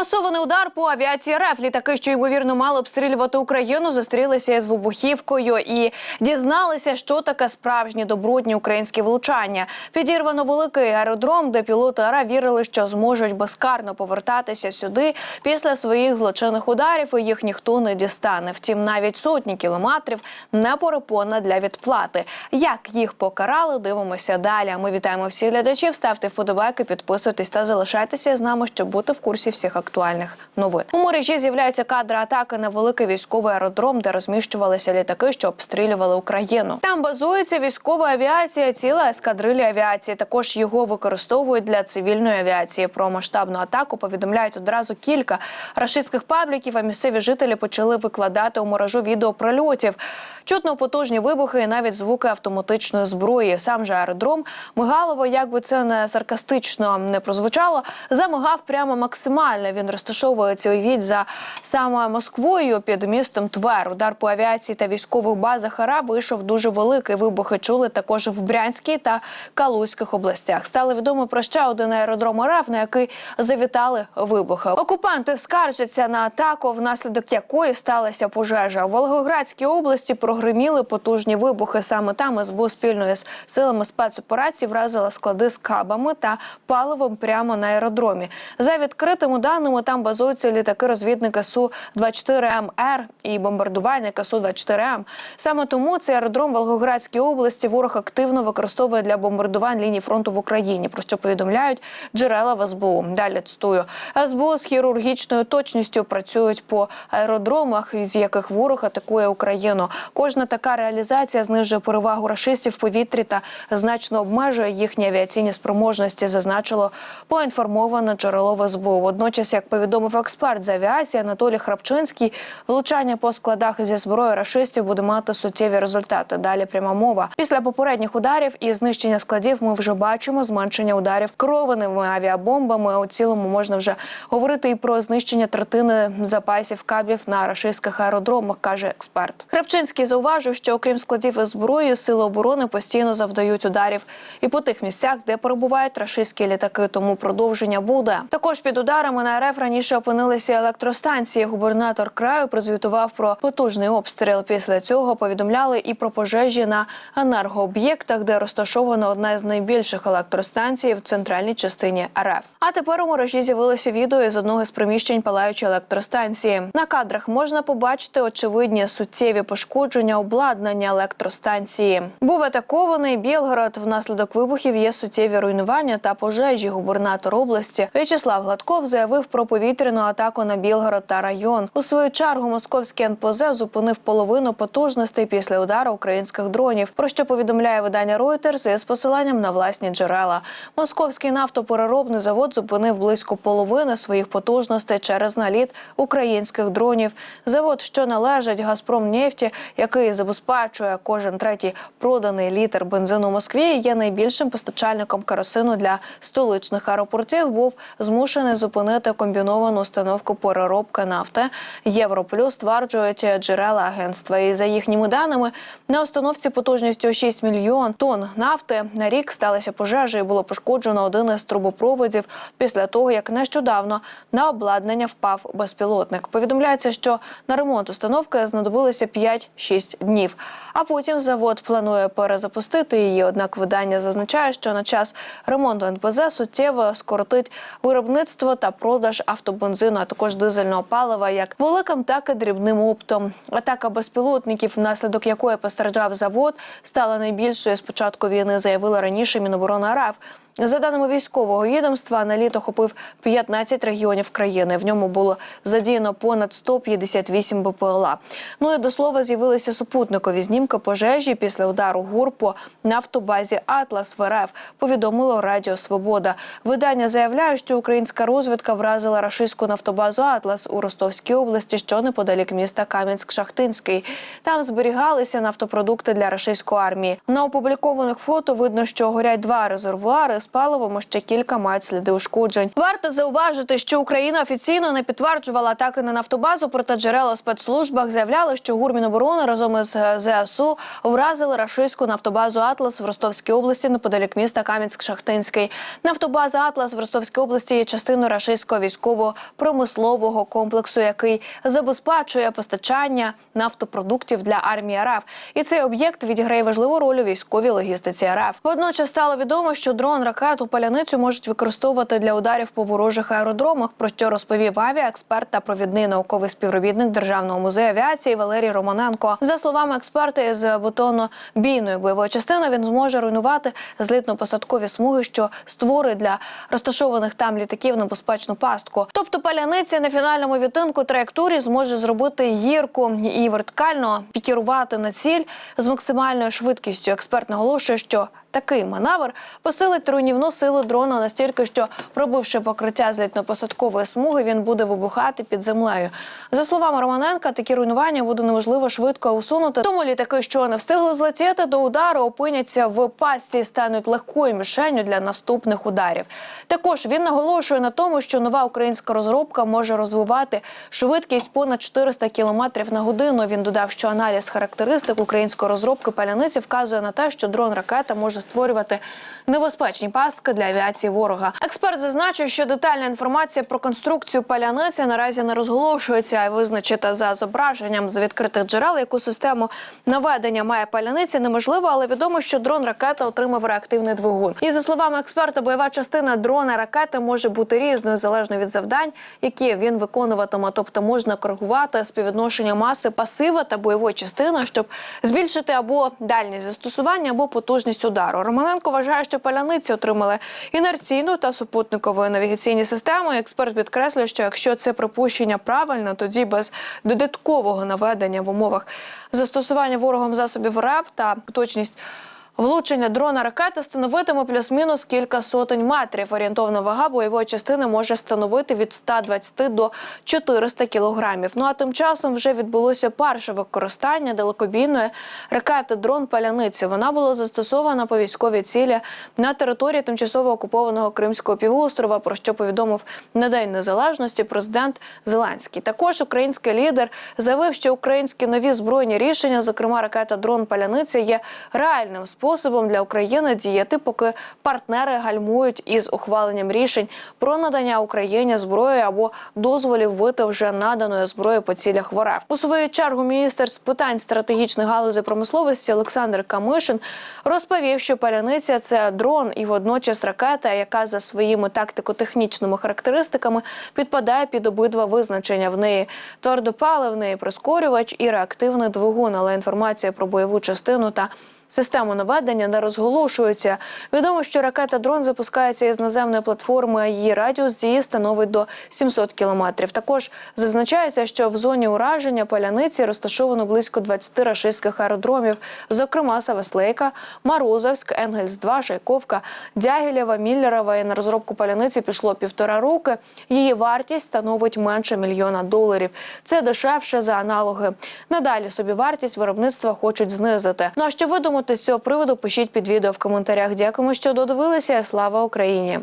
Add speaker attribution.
Speaker 1: Масований удар по авіації РФ. Літаки, що ймовірно мали обстрілювати Україну, зустрілися із вибухівкою і дізналися, що таке справжні добротні українські влучання. Підірвано великий аеродром, де пілоти РФ вірили, що зможуть безкарно повертатися сюди після своїх злочинних ударів. і Їх ніхто не дістане. Втім, навіть сотні кілометрів не перепона для відплати. Як їх покарали, дивимося далі. Ми вітаємо всіх глядачів. Ставте вподобайки, підписуйтесь та залишайтеся з нами, щоб бути в курсі всіх актуальних новин. У мережі з'являються кадри атаки на великий військовий аеродром, де розміщувалися літаки, що обстрілювали Україну. Там базується військова авіація, ціла ескадрилля авіації. Також його використовують для цивільної авіації. Про масштабну атаку повідомляють одразу кілька рашистських пабліків. А місцеві жителі почали викладати у мережу відео прольотів. Чутно потужні вибухи і навіть звуки автоматичної зброї. Сам же аеродром Мигалово, як би це не саркастично не прозвучало, замигав прямо максимально. Він розташовується уявіть за саме Москвою під містом Твер. Удар по авіації та військових базах АРА вийшов дуже великий. Вибухи чули також в Брянській та Калузьких областях. Стало відомо про ще один аеродром РФ, на який завітали вибухи. Окупанти скаржаться на атаку, внаслідок якої сталася пожежа. У Волгоградській області прогриміли потужні вибухи. Саме там СБУ спільно з силами спецоперацій вразила склади з кабами та паливом прямо на аеродромі. За відкритими даними там базуються літаки-розвідники су 24 МР і бомбардувальники су 24 М. Саме тому цей аеродром в Волгоградській області ворог активно використовує для бомбардувань ліній фронту в Україні. Про що повідомляють джерела в СБУ. Далі цитую. СБУ з хірургічною точністю працюють по аеродромах, з яких ворог атакує Україну. Кожна така реалізація знижує перевагу рашистів в повітрі та значно обмежує їхні авіаційні спроможності. Зазначило поінформоване джерело в СБУ. Водночас, як повідомив експерт з авіації Анатолій Храпчинський, влучання по складах зі зброєю рашистів буде мати суттєві результати. Далі пряма мова. Після попередніх ударів і знищення складів ми вже бачимо зменшення ударів керованими авіабомбами. У цілому можна вже говорити і про знищення третини запасів кабів на рашистських аеродромах, каже експерт. Храпчинський зауважив, що окрім складів із зброєю, сили оборони постійно завдають ударів і по тих місцях, де перебувають рашистські літаки. Тому продовження буде. Також під ударами на РФ раніше опинилися електростанції. Губернатор краю прозвітував про потужний обстріл. Після цього повідомляли і про пожежі на енергооб'єктах, де розташована одна з найбільших електростанцій в центральній частині РФ. А тепер у мережі з'явилося відео із одного з приміщень палаючої електростанції. На кадрах можна побачити очевидні суттєві пошкодження обладнання електростанції. Був атакований Білгород. Внаслідок вибухів є суттєві руйнування та пожежі. Губернатор області В'ячеслав Гладков заявив про повітряну атаку на Білгород та район. У свою чергу московський НПЗ зупинив половину потужностей після удару українських дронів. Про що повідомляє видання Reuters із посиланням на власні джерела. Московський нафтопереробний завод зупинив близько половини своїх потужностей через наліт українських дронів. Завод, що належить Газпромнефті, який забезпечує кожен третій проданий літр бензину Москві, є найбільшим постачальником керосину для столичних аеропортів. Був змушений зупинити комбіновану установку переробки нафти. Європлюс стверджують джерела агентства. І за їхніми даними на установці потужністю 6 мільйон тонн нафти на рік сталися пожежі і було пошкоджено один із трубопроводів після того, як нещодавно на обладнання впав безпілотник. Повідомляється, що на ремонт установки знадобилося 5-6 днів. А потім завод планує перезапустити її. Однак видання зазначає, що на час ремонту НПЗ суттєво скоротить виробництво та продаж автобензину, а також дизельного палива, як великим, так і дрібним оптом. Атака безпілотників, внаслідок якої постраждав завод, стала найбільшою з початку війни, заявила раніше Міноборона РФ. За даними військового відомства, наліт охопив 15 регіонів країни. В ньому було задіяно понад 158 БПЛА. Ну і до слова з'явилися супутникові знімки пожежі після удару ГУР по нафтобазі Атлас в РФ. Повідомило Радіо Свобода. Видання заявляє, що українська розвідка вразила рашистську нафтобазу Атлас у Ростовській області, що неподалік міста Кам'янськ-Шахтинський. Там зберігалися нафтопродукти для рашистської армії. На опублікованих фото видно, що горять два резервуари з паливом ще кілька мають сліди ушкоджень. Варто зауважити, що Україна офіційно не підтверджувала атаки на нафтобазу, проте джерела у спецслужбах заявляли, що ГУР Міноборони разом із е, ЗСУ вразили рашистську нафтобазу Атлас в Ростовській області неподалік міста Кам'янськ-Шахтинський. Нафтобаза Атлас в Ростовській області є частиною рашистського військово-промислового комплексу, який забезпечує постачання нафтопродуктів для армії РФ. І цей об'єкт відіграє важливу роль у військовій логістиці РФ. Водночас стало відомо, що дрон, ракету, паляницю можуть використовувати для ударів по ворожих аеродромах, про що розповів авіаексперт та провідний науковий співробітник Державного музею авіації Валерій Романенко. За словами експерта з бетонно-бійної бойової частини, він зможе руйнувати злітно-посадкові смуги, що створить для розташованих там літаків небезпечну пастку. Тобто паляниця на фінальному відтинку траєкторії зможе зробити гірку і вертикально пікірувати на ціль з максимальною швидкістю. Експерт наголошує, що Такий маневр посилить руйнівну силу дрона настільки, що пробивши покриття злітно-посадкової смуги, він буде вибухати під землею. За словами Романенка, такі руйнування буде неможливо швидко усунути. Тому літаки, що не встигли злетіти до удару, опиняться в пастці і стануть легкою мішенью для наступних ударів. Також він наголошує на тому, що нова українська розробка може розвивати швидкість понад 400 км на годину. Він додав, що аналіз характеристик української розробки паляниці вказує на те, що дрон ракета може створювати небезпечні пастки для авіації ворога. Експерт зазначив, що детальна інформація про конструкцію паляниці наразі не розголошується, а визначити за зображенням з відкритих джерел, яку систему наведення має паляниця, неможливо, але відомо, що дрон ракета отримав реактивний двигун. І за словами експерта, бойова частина дрона ракети може бути різною залежно від завдань, які він виконуватиме. Тобто можна коригувати співвідношення маси пасива та бойової частини, щоб збільшити або дальність застосування, або потужність удару. Романенко вважає, що паляниці отримали інерційну та супутникову навігаційні системи. Експерт підкреслює, що якщо це припущення правильно, тоді без додаткового наведення в умовах застосування ворогом засобів РЕП та точність. Влучення дрона ракети становитиме плюс-мінус кілька сотень метрів. Орієнтовна вага бойової частини може становити від 120 до 400 кілограмів. Ну а тим часом вже відбулося перше використання далекобійної ракети дрон паляниці. Вона була застосована по військовій цілі на території тимчасово окупованого Кримського півострова. Про що повідомив на День Незалежності президент Зеленський. Також український лідер заявив, що українські нові збройні рішення, зокрема ракета дрон паляниця, є реальним способом для України діяти, поки партнери гальмують із ухваленням рішень про надання Україні зброї або дозволів бити вже наданої зброї по цілях в РФ. У свою чергу міністр з питань стратегічних галузей промисловості Олександр Камишин розповів, що паляниця це дрон і водночас ракета, яка за своїми тактико-технічними характеристиками підпадає під обидва визначення. В неї твердопаливний прискорювач і реактивний двигун, але інформація про бойову частину та Систему наведення не розголошується. Відомо, що ракета дрон запускається із наземної платформи. а Її радіус дії становить до 700 кілометрів. Також зазначається, що в зоні ураження паляниці розташовано близько 20 рашистських аеродромів, зокрема Савеслейка, Марозовськ, Енгельс 2 Шайковка, Дягілєва, Міллерова. І на розробку паляниці пішло півтора роки. Її вартість становить менше мільйона доларів. Це дешевше за аналоги. Надалі собі вартість виробництва хочуть знизити. Ну а що ви думаєте з цього приводу? Пишіть під відео в коментарях. Дякуємо, що додивилися. Слава Україні!